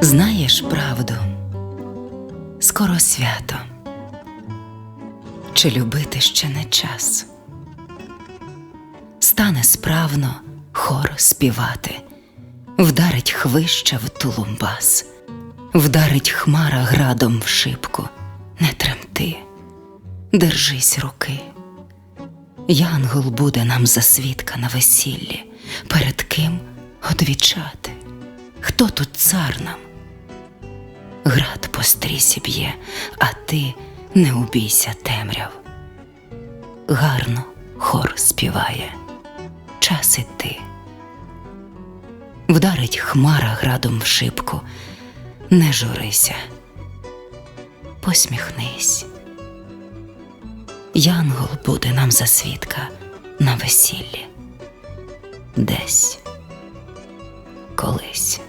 Знаєш правду, скоро свято. Чи любити ще не час? Стане справно хор співати, вдарить хвища в тулумбас, вдарить хмара градом в шибку, не тремти, держись руки. Янгол буде нам за свідка на весіллі, перед ким одвічати. Хто тут цар нам? Град по стрісі б'є, а ти не убійся темряв. Гарно хор співає, час іти. Вдарить хмара градом в шибку, не журися, посміхнись. Янгол буде нам за свідка на весіллі десь колись.